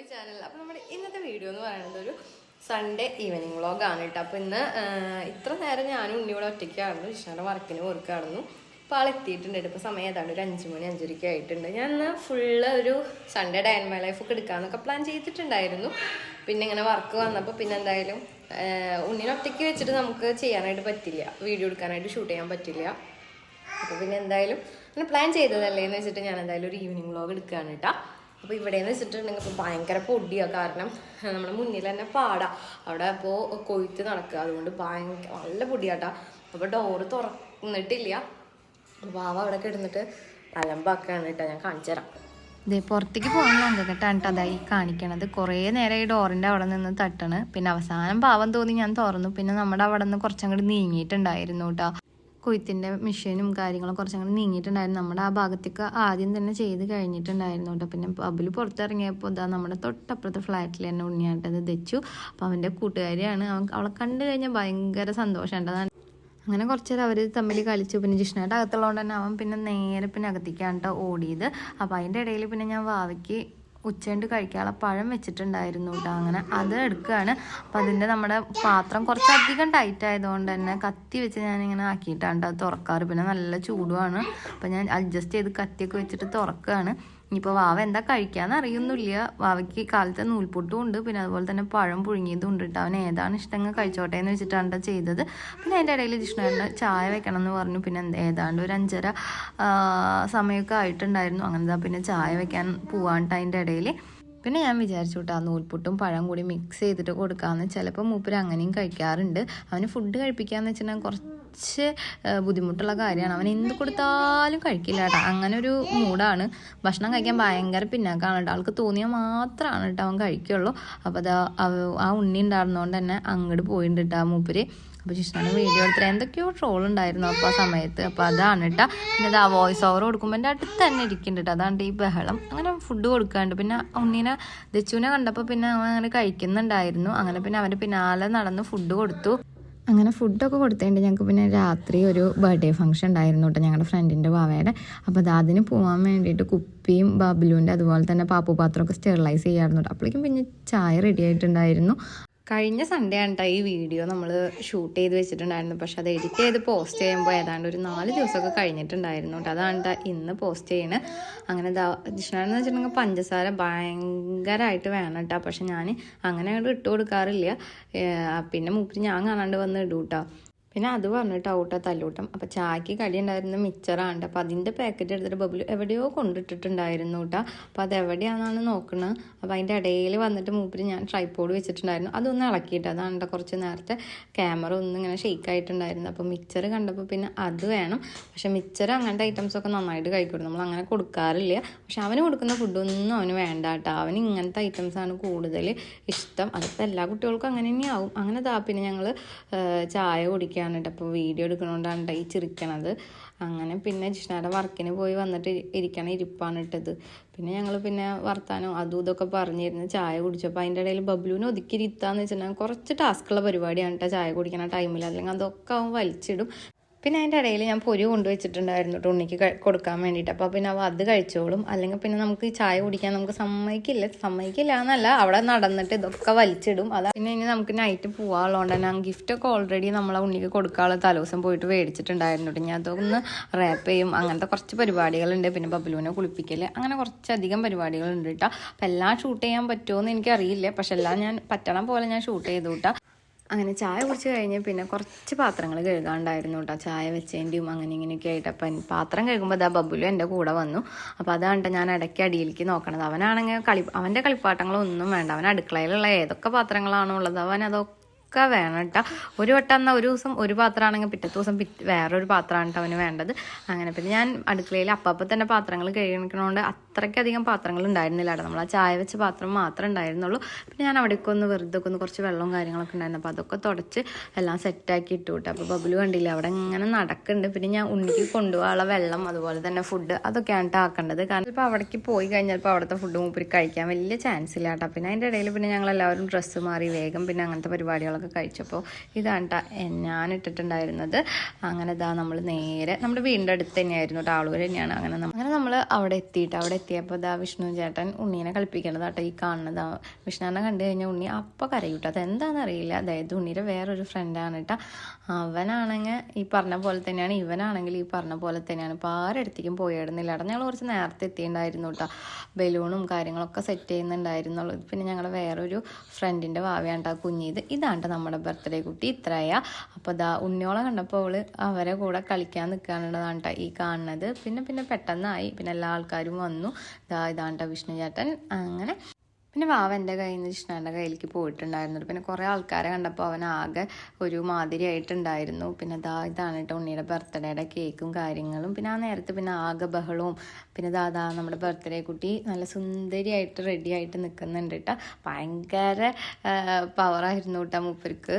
My channel അപ്പോൾ നമ്മുടെ ഇന്നത്തെ വീഡിയോ എന്ന് പറയുന്നത് ഒരു സൺഡേ ഈവനിങ് വ്ളോഗാണ് കേട്ടോ. അപ്പോൾ ഇന്ന് ഇത്ര നേരം ഞാനും ഉണ്ണി ഇവിടെ ഒറ്റയ്ക്കായിരുന്നു. ഇഷ്ടയുടെ വർക്കിന് ഓർക്കായിരുന്നു അപ്പോൾ ആൾ എത്തിയിട്ടുണ്ട് ഇപ്പോൾ സമയം ഏതാണ്ട് ഒരു അഞ്ച് മണി അഞ്ചരയ്ക്ക് ആയിട്ടുണ്ട്. ഞാൻ ഇന്ന് ഫുള്ള് ഒരു സൺഡേ ഡേ മൈ ലൈഫ് ഒക്കെ എടുക്കാമെന്നൊക്കെ പ്ലാൻ ചെയ്തിട്ടുണ്ടായിരുന്നു. പിന്നെ ഇങ്ങനെ വർക്ക് വന്നപ്പോൾ പിന്നെ എന്തായാലും ഉണ്ണിനെ ഒറ്റയ്ക്ക് വെച്ചിട്ട് നമുക്ക് ചെയ്യാനായിട്ട് പറ്റില്ല. വീഡിയോ എടുക്കാനായിട്ട് ഷൂട്ട് ചെയ്യാൻ പറ്റില്ല. അപ്പോൾ പിന്നെ എന്തായാലും അങ്ങനെ പ്ലാൻ ചെയ്തതല്ലേ എന്ന് വെച്ചിട്ട് ഞാൻ എന്തായാലും ഒരു ഈവനിങ് വ്ളോഗ് എടുക്കുകയാണ് കേട്ടോ. അപ്പോൾ ഇവിടെ നിന്ന് വെച്ചിട്ടുണ്ടെങ്കിൽ ഇപ്പോൾ ഭയങ്കര പൊടിയാണ് കാരണം നമ്മുടെ മുന്നിൽ തന്നെ പാടാ. അവിടെ അപ്പോൾ കൊയ്ത്ത് നടക്കുക. അതുകൊണ്ട് ഭയങ്കര നല്ല പൊടിയാട്ടാ. അപ്പോൾ ഡോറ് തുറന്നിട്ടില്ല. വാവ അവിടെ കിടന്നിട്ട് അലമ്പാക്കാണ് കേട്ടോ. ഞാൻ കാണിച്ചു തരാം. ഇതേ പുറത്തേക്ക് പോകാൻ കേട്ടോ. അതായി കാണിക്കണത്. കുറേ നേരം ഈ ഡോറിന്റെ അവിടെ നിന്ന് തട്ടണ്. പിന്നെ അവസാനം പാവം തോന്നി ഞാൻ തുറന്നു. പിന്നെ നമ്മുടെ അവിടെ നിന്ന് കുറച്ചും കൂടി നീങ്ങിയിട്ടുണ്ടായിരുന്നു കേട്ടോ. കൊയ്ത്തിന്റെ മെഷീനും കാര്യങ്ങളും കുറച്ചങ്ങനെ നീങ്ങിയിട്ടുണ്ടായിരുന്നു. നമ്മുടെ ആ ഭാഗത്തേക്ക് ആദ്യം തന്നെ ചെയ്ത് കഴിഞ്ഞിട്ടുണ്ടായിരുന്നു കേട്ടോ. പിന്നെ പബ്ബിൽ പുറത്തിറങ്ങിയപ്പോൾ ഇതാ നമ്മുടെ തൊട്ടപ്പുറത്തെ ഫ്ലാറ്റിൽ തന്നെ ഉണ്ണിയാട്ടത് ദച്ചു അപ്പോൾ അവന്റെ കൂട്ടുകാരിയാണ്. അവൻ അവളെ കണ്ടു കഴിഞ്ഞാൽ ഭയങ്കര സന്തോഷമുണ്ട് അങ്ങനെ കുറച്ച് നേരം അവർ തമ്മിൽ കളിച്ചു. പിന്നെ ജിഷ്ണയുടെ അകത്തുള്ളതുകൊണ്ട് തന്നെ അവൻ പിന്നെ നേരെ പിന്നെ അകത്തേക്കാണ് കേട്ടോ ഓടിയത്. അപ്പോൾ അതിന്റെ ഇടയിൽ പിന്നെ ഞാൻ വാവയ്ക്ക് ഉച്ചണ്ട് കഴിക്കാനുള്ള പഴം വെച്ചിട്ടുണ്ടായിരുന്നു കേട്ടോ അങ്ങനെ അത് എടുക്കുകയാണ് അപ്പം അതിന്റെ നമ്മുടെ പാത്രം കുറച്ചധികം ടൈറ്റ് ആയതുകൊണ്ട് തന്നെ കത്തി വെച്ച് ഞാനിങ്ങനെ ആക്കിയിട്ടാണ് ട്ടോ. അത് തുറക്കാറ്. പിന്നെ നല്ല ചൂടുമാണ് അപ്പം ഞാൻ അഡ്ജസ്റ്റ് ചെയ്ത് കത്തിയൊക്കെ വെച്ചിട്ട് തുറക്കുകയാണ് ഇനിയിപ്പോൾ വാവ എന്താ കഴിക്കാന്ന് അറിയുന്നില്ല വാവയ്ക്ക് കാലത്തെ നൂൽപൊട്ടും ഉണ്ട്. പിന്നെ അതുപോലെ തന്നെ പഴം പുഴുങ്ങിയതും ഉണ്ട് കേട്ടോ അവൻ ഏതാണ് ഇഷ്ടങ്ങൾ കഴിച്ചോട്ടെ എന്ന് വെച്ചിട്ടാണ് ട്ടോ ചെയ്തത്. പിന്നെ അതിന്റെ ഇടയിൽ ജിഷ്ണുവിന് ചായ വെക്കണം എന്ന് പറഞ്ഞു. പിന്നെ ഏതാണ്ട് ഒരു അഞ്ചര സമയമൊക്കെ ആയിട്ടുണ്ടായിരുന്നു. അങ്ങനെന്താ പിന്നെ ചായ വെക്കാൻ പോവാണ്ട് അതിന്റെ ഇടയിൽ. പിന്നെ ഞാൻ വിചാരിച്ചു കേട്ടോ ആ നൂൽപുട്ടും പഴം കൂടി മിക്സ് ചെയ്തിട്ട് കൊടുക്കാമെന്ന് ചിലപ്പോൾ മൂപ്പര് അങ്ങനെയും കഴിക്കാറുണ്ട്. അവന് ഫുഡ് കഴിപ്പിക്കാമെന്ന് വെച്ചിട്ടുണ്ടെങ്കിൽ കുറച്ച് ആ, ബുദ്ധിമുട്ടുള്ള കാര്യമാണ്. അവൻ എന്ത് കൊടുത്താലും കഴിക്കില്ല കേട്ടോ. അങ്ങനെ ഒരു മൂഡാണ്. ഭക്ഷണം കഴിക്കാൻ ഭയങ്കര പിന്നാക്കാണ് കേട്ടോ. ആൾക്ക് തോന്നിയാൽ മാത്രമാണ് കേട്ടോ അവൻ കഴിക്കുള്ളൂ. അപ്പോൾ അത് ആ ഉണ്ണി ഉണ്ടായിരുന്നതുകൊണ്ട് തന്നെ അങ്ങോട്ട് പോയിട്ടുണ്ട് കേട്ടോ മൂപ്പര്. അപ്പോൾ ജിഷ്ണാണ് വീഡിയോ എടുത്തിട്ട് എന്തൊക്കെയോ ട്രോൾ ഉണ്ടായിരുന്നു അപ്പോൾ ആ സമയത്ത്. അപ്പോൾ അതാണ് കേട്ടോ പിന്നെ അത് ആ വോയിസ് ഓവർ കൊടുക്കുമ്പോൾ എന്റെ അടുത്ത് തന്നെ ഇരിക്കുന്നുണ്ട് കേട്ടോ അതാണ് ഈ ബഹളം. അങ്ങനെ ഫുഡ് കൊടുക്കാണ്ട്. പിന്നെ ഉണ്ണീനെ ദച്ചുവിനെ കണ്ടപ്പോൾ പിന്നെ അവൻ അങ്ങനെ കഴിക്കുന്നുണ്ടായിരുന്നു. അങ്ങനെ പിന്നെ അവന്റെ പിന്നാലെ നടന്ന് ഫുഡ് കൊടുത്തു. അങ്ങനെ ഫുഡൊക്കെ കൊടുത്തതുകൊണ്ട് ഞങ്ങൾക്ക് പിന്നെ രാത്രി ഒരു ബർത്ത്ഡേ ഫംഗ്ഷൻ ഉണ്ടായിരുന്നു കേട്ടോ ഞങ്ങളുടെ ഫ്രണ്ടിന്റെ വാവയുടെ. അപ്പോൾ അത് അതിന് പോകാൻ വേണ്ടിയിട്ട് കുപ്പിയും ബബിലുവിന്റെ അതുപോലെ തന്നെ പാപ്പു പാത്രമൊക്കെ സ്റ്റെറിലൈസ് ചെയ്യാറുണ്ട് അപ്പോഴേക്കും പിന്നെ ചായ റെഡി ആയിട്ടുണ്ടായിരുന്നു. കഴിഞ്ഞ സൺഡേ ആണ് ഈ വീഡിയോ നമ്മൾ ഷൂട്ട് ചെയ്ത് വെച്ചിട്ടുണ്ടായിരുന്നു പക്ഷെ അത് എഡിറ്റ് ചെയ്ത് പോസ്റ്റ് ചെയ്യുമ്പോൾ ഏതാണ്ട് ഒരു നാല് ദിവസമൊക്കെ കഴിഞ്ഞിട്ടുണ്ടായിരുന്നു കേട്ടോ അതാണ് ഇന്ന് പോസ്റ്റ് ചെയ്യണ. അങ്ങനെ ദാ ജിഷ്ണാന്ന് വെച്ചിട്ടുണ്ടെങ്കിൽ പഞ്ചസാര ഭയങ്കരമായിട്ട് വേണം കേട്ടോ പക്ഷെ ഞാൻ അങ്ങനെ ഇട്ട് കൊടുക്കാറില്ല. പിന്നെ മൂപ്പര് ഞാൻ കാണാണ്ട് വന്ന് ഇടും കേട്ടോ പിന്നെ അത് പറഞ്ഞിട്ട് ഔട്ട തല്ലൂട്ടം. അപ്പൊ ചായക്ക് കടി ഉണ്ടായിരുന്ന മിച്ചറാണ്ട് അപ്പൊ അതിന്റെ പാക്കറ്റ് എടുത്തിട്ട് ബബിൾ എവിടെയോ കൊണ്ടിട്ടിട്ടുണ്ടായിരുന്നു കേട്ടോ അപ്പോൾ അത് എവിടെയാണെന്നാണ് നോക്കുന്നത് അപ്പോൾ അതിന്റെ ഇടയിൽ വന്നിട്ട് മൂപ്പര് ഞാൻ ട്രൈപ്പോഡ് വെച്ചിട്ടുണ്ടായിരുന്നു. അതൊന്ന് ഇളക്കിയിട്ട് അതാണ് കുറച്ച് നേരത്തെ ക്യാമറ ഒന്നും ഇങ്ങനെ ഷെയ്ക്ക് ആയിട്ടുണ്ടായിരുന്നു. അപ്പോൾ മിച്ചർ കണ്ടപ്പോൾ പിന്നെ അത് വേണം. പക്ഷെ മിച്ചർ അങ്ങനത്തെ ഐറ്റംസ് ഒക്കെ നന്നായിട്ട് കഴിക്കും നമ്മൾ അങ്ങനെ കൊടുക്കാറില്ല. പക്ഷെ അവന് കൊടുക്കുന്ന ഫുഡൊന്നും അവന് വേണ്ട കേട്ടോ അവന് ഇങ്ങനത്തെ ആണ് കൂടുതൽ ഇഷ്ടം. അതിപ്പോൾ എല്ലാ കുട്ടികൾക്കും അങ്ങനെ തന്നെയാവും. അങ്ങനെ താ പിന്നെ ഞങ്ങൾ ചായ കുടിക്കാണ് കേട്ടോ. അപ്പോൾ വീഡിയോ എടുക്കണോണ്ടാണ് ഈ ചിരിക്കണത്. അങ്ങനെ പിന്നെ ജിഷ്ണയുടെ വർക്കിന് പോയി വന്നിട്ട് ഇരി- ഇരിക്കണ ഇരിപ്പാണ് ഇട്ടത്. പിന്നെ ഞങ്ങൾ പിന്നെ വർത്താനം അതും ഇതൊക്കെ പറഞ്ഞിരുന്ന്. ചായ കുടിച്ചപ്പോൾ അതിന്റെ ഇടയിൽ ബബ്ലുവിനെ ഒതുക്കിയിരുത്താന്ന് വെച്ചിട്ടുണ്ടെങ്കിൽ കുറച്ച് ടാസ്ക്കുള്ള പരിപാടിയാണ് കേട്ടോ ചായ കുടിക്കണ ടൈമിൽ അല്ലെങ്കിൽ അതൊക്കെ അവൻ വലിച്ചിടും. പിന്നെ അതിന്റെ ഇടയിൽ ഞാൻ പൊരി കൊണ്ടുവച്ചിട്ടുണ്ടായിരുന്നു ഉണ്ണിക്ക് കൊടുക്കാൻ വേണ്ടിയിട്ട്. അപ്പോൾ പിന്നെ അവ അത് കഴിച്ചോളും. അല്ലെങ്കിൽ പിന്നെ നമുക്ക് ചായ കുടിക്കാൻ നമുക്ക് സമ്മതിക്കില്ല. സമ്മതിക്കില്ല എന്നല്ല. അവിടെ നടന്നിട്ട് ഇതൊക്കെ വലിച്ചിടും. അതാ. പിന്നെ ഇനി നമുക്ക് നൈറ്റ് പോകാനുള്ളതുകൊണ്ട് തന്നെ ഗിഫ്റ്റൊക്കെ ഓൾറെഡി നമ്മളെ ഉണ്ണിക്ക് കൊടുക്കാനുള്ള തലേദിവസം പോയിട്ട് മേടിച്ചിട്ടുണ്ടായിരുന്നു ഞാൻ അതൊന്ന് റാപ്പ് ചെയ്യും. അങ്ങനത്തെ കുറച്ച് പരിപാടികളുണ്ട്. പിന്നെ ബബ്ലുവിനെ കുളിപ്പിക്കൽ അങ്ങനെ കുറച്ചധികം പരിപാടികളുണ്ട് കേട്ടോ. അപ്പം എല്ലാം ഷൂട്ട് ചെയ്യാൻ പറ്റുമോ എന്ന് എനിക്കറിയില്ല. പക്ഷെ എല്ലാം ഞാൻ പറ്റണം പോലെ ഞാൻ ഷൂട്ട് ചെയ്തു കേട്ടോ. അങ്ങനെ ചായ കുടിച്ച് കഴിഞ്ഞ് പിന്നെ കുറച്ച് പാത്രങ്ങൾ കഴുകാണ്ടായിരുന്നു കേട്ടോ. ചായ വെച്ചതിന്റെയും അങ്ങനെ ഇങ്ങനെയൊക്കെ ആയിട്ട് അപ്പം പാത്രം കഴുകുമ്പോൾ അതാ ബബുലു എന്റെ കൂടെ വന്നു. അപ്പോൾ അതാണ് ഞാൻ ഇടയ്ക്ക് അടിയിലേക്ക് നോക്കണത്. അവനാണെങ്കിൽ കളി അവന്റെ കളിപ്പാട്ടങ്ങളൊന്നും വേണ്ട. അവൻ അടുക്കളയിലുള്ള ഏതൊക്കെ പാത്രങ്ങളാണോ ഉള്ളത് അവൻ അതൊക്കെ വേണം കേട്ടോ. ഒരു വട്ടം എന്നാൽ ഒരു ദിവസം ഒരു പാത്രമാണെങ്കിൽ പിറ്റത്തെ ദിവസം വേറൊരു പാത്രമാണ് കേട്ടോ അവന് വേണ്ടത്. അങ്ങനെ പിന്നെ ഞാൻ അടുക്കളയിൽ അപ്പം തന്നെ പാത്രങ്ങൾ കഴുകിക്കണോണ്ട് അത്രയ്ക്കധികം പാത്രങ്ങൾ ഉണ്ടായിരുന്നില്ല കേട്ടോ. നമ്മൾ ആ ചായ വെച്ച പാത്രം മാത്രമേ ഉണ്ടായിരുന്നുള്ളൂ. പിന്നെ ഞാൻ അവിടേക്ക് ഒന്ന് വെറുതെ ഒക്കെ ഒന്ന് കുറച്ച് വെള്ളവും കാര്യങ്ങളൊക്കെ ഉണ്ടായിരുന്നു. അപ്പോൾ അതൊക്കെ തുടച്ച് എല്ലാം സെറ്റാക്കി ഇട്ടു കേട്ടോ. അപ്പോൾ ബബിൾ കണ്ടില്ല അവിടെ ഇങ്ങനെ നടക്കുന്നുണ്ട്. പിന്നെ ഞാൻ ഉണ്ടിക്ക് കൊണ്ടുപോകാനുള്ള വെള്ളം അതുപോലെ തന്നെ ഫുഡ് അതൊക്കെയാണ് ആക്കേണ്ടത്. കാരണം ഇപ്പോൾ അവിടേക്ക് പോയി കഴിഞ്ഞാൽ ഇപ്പോൾ അവിടുത്തെ ഫുഡ് മൂപ്പര് കഴിക്കാൻ വലിയ ചാൻസ് ഇല്ല കേട്ടോ. പിന്നെ അതിന്റെ ഇടയിൽ പിന്നെ ഞങ്ങൾ എല്ലാവരും ഡ്രസ്സ് മാറി വേഗം പിന്നെ അങ്ങനത്തെ പരിപാടികളൊക്കെ കാര്യങ്ങളൊക്കെ കഴിച്ചപ്പോൾ ഇതാണ് ഞാൻ ഇട്ടിട്ടുണ്ടായിരുന്നത് അങ്ങനെ ഇതാ നമ്മൾ നേരെ നമ്മുടെ വീടിന്റെ അടുത്ത് തന്നെയായിരുന്നു കേട്ടോ ആളൂർ തന്നെയാണ്. അങ്ങനെ അങ്ങനെ നമ്മൾ അവിടെ എത്തിയിട്ട് അവിടെ എത്തിയപ്പോൾ ഇതാ വിഷ്ണു ചേട്ടൻ ഉണ്ണീനെ കളിപ്പിക്കേണ്ടത് കേട്ടോ ഈ കാണുന്നത്. വിഷ്ണുവിനെ കണ്ടു കഴിഞ്ഞാൽ ഉണ്ണി അപ്പം കരയൂട്ടോ അതെന്താണെന്ന് അറിയില്ല അതായത് ഉണ്ണിയുടെ വേറൊരു ഫ്രണ്ടാണ് കേട്ടോ. അവനാണെങ്കിൽ ഈ പറഞ്ഞ പോലെ തന്നെയാണ് ഇവനാണെങ്കിൽ ഈ പറഞ്ഞ പോലെ തന്നെയാണ്. ഇപ്പോൾ ആരടുത്തേക്കും പോയിടുന്നില്ല. കേട്ടോ ഞങ്ങൾ കുറച്ച് നേരത്തെ എത്തിയിട്ടുണ്ടായിരുന്നു കേട്ടോ. ബലൂണും കാര്യങ്ങളൊക്കെ സെറ്റ് ചെയ്യുന്നുണ്ടായിരുന്നുള്ളൂ. പിന്നെ ഞങ്ങളുടെ വേറൊരു ഫ്രണ്ടിന്റെ ഭാവിയാണ് കേട്ടോ കുഞ്ഞിത് ഇതാണ് നമ്മുടെ ബർത്ത്ഡേ കുട്ടി ഇത്രയാ. അപ്പോൾ ദാ ഉണ്ണിയോളെ കണ്ടപ്പോൾ അവൾ അവരെ കൂടെ കളിക്കാൻ നിൽക്കാനുള്ളതാണ് കേട്ടോ ഈ കാണുന്നത്. പിന്നെ പിന്നെ പെട്ടെന്നായി. പിന്നെ എല്ലാ ആൾക്കാരും വന്നു. ദാ ഇതാണ് വിഷ്ണു ചേട്ടൻ അങ്ങനെ പിന്നെ വാവ എന്റെ കയ്യിൽ നിന്ന് കൃഷ്ണന്റെ കയ്യിലേക്ക് പോയിട്ടുണ്ടായിരുന്നു. പിന്നെ കുറേ ആൾക്കാരെ കണ്ടപ്പോൾ അവൻ ആകെ ഒരു മാതിരിയായിട്ടുണ്ടായിരുന്നു പിന്നെ ദാ ഇതാണ് കേട്ടോ ഉണ്ണിയുടെ ബർത്ത്ഡേയുടെ കേക്കും കാര്യങ്ങളും. പിന്നെ ആ നേരത്ത് പിന്നെ ആകെ ബഹളവും. പിന്നെ ദാദാ നമ്മുടെ ബർത്ത്ഡേ കുട്ടി നല്ല സുന്ദരിയായിട്ട് റെഡി ആയിട്ട് നിൽക്കുന്നുണ്ട് കേട്ടോ ഭയങ്കര പവറായിരുന്നു കേട്ടോ മൂപ്പർക്ക്.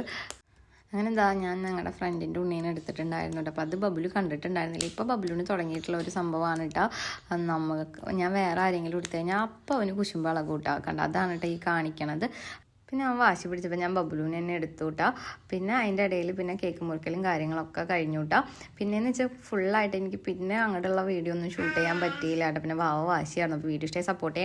അങ്ങനെ എന്താ ഞാൻ ഞങ്ങളുടെ ഫ്രണ്ടിന്റെ ഉണ്ണീനെ എടുത്തിട്ടുണ്ടായിരുന്നു കേട്ടോ അപ്പോൾ അത് ബബുലു കണ്ടിട്ടുണ്ടായിരുന്നില്ല. ഇപ്പോൾ ബബുലുവിന് തുടങ്ങിയിട്ടുള്ള ഒരു സംഭവമാണ് കേട്ടോ നമുക്ക് ഞാൻ വേറെ ആരെങ്കിലും എടുത്തു കഴിഞ്ഞാൽ അപ്പം അവന് കുശുമ്പ് കൂട്ടാ കണ്ട അതാണ് കേട്ടോ ഈ കാണിക്കണത്. പിന്നെ അവൻ വാശി പിടിച്ചപ്പോൾ ഞാൻ ബബുലുവിനെ തന്നെ എടുത്തു കൂട്ടാ പിന്നെ അതിന്റെ ഇടയിൽ പിന്നെ കേക്ക് മുറിക്കലും കാര്യങ്ങളൊക്കെ കഴിഞ്ഞു കേട്ടോ പിന്നെയെന്ന് വെച്ചാൽ ഫുള്ളായിട്ട് എനിക്ക് പിന്നെ അങ്ങോട്ടുള്ള വീഡിയോ ഒന്നും ഷൂട്ട് ചെയ്യാൻ പറ്റിയില്ല കേട്ടോ പിന്നെ വാവ വാശിയായിരുന്നു അപ്പോൾ വീഡിയോ ഇഷ്ടമായി സപ്പോർട്ട് ചെയ്യാൻ